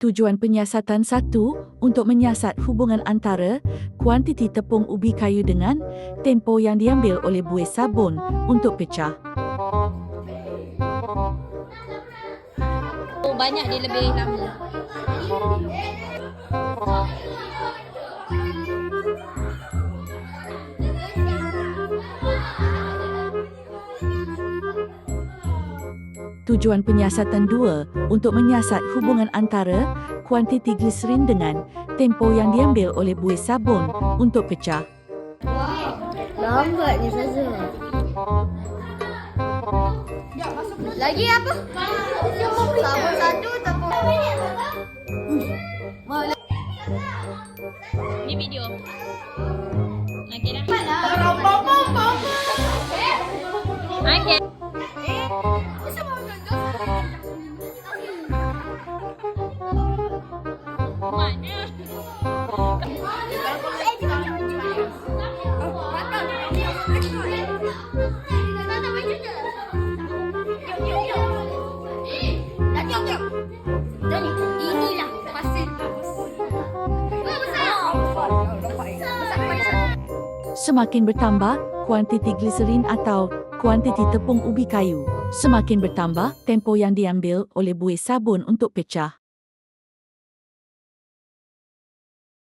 Tujuan penyiasatan satu untuk menyiasat hubungan antara kuantiti tepung ubi kayu dengan tempoh yang diambil oleh buih sabun untuk pecah. Oh, banyak dia lebih lama. Tujuan penyiasatan dua untuk menyiasat hubungan antara kuantiti gliserin dengan tempoh yang diambil oleh buih sabun untuk pecah. Lambat ni Saza. Lagi apa? Sabun satu tepung. Ni video. Okey dah. Okey. Mana? Inilah Semakin bertambah kuantiti gliserin atau kuantiti tepung ubi kayu, semakin bertambah tempoh yang diambil oleh buih sabun untuk pecah.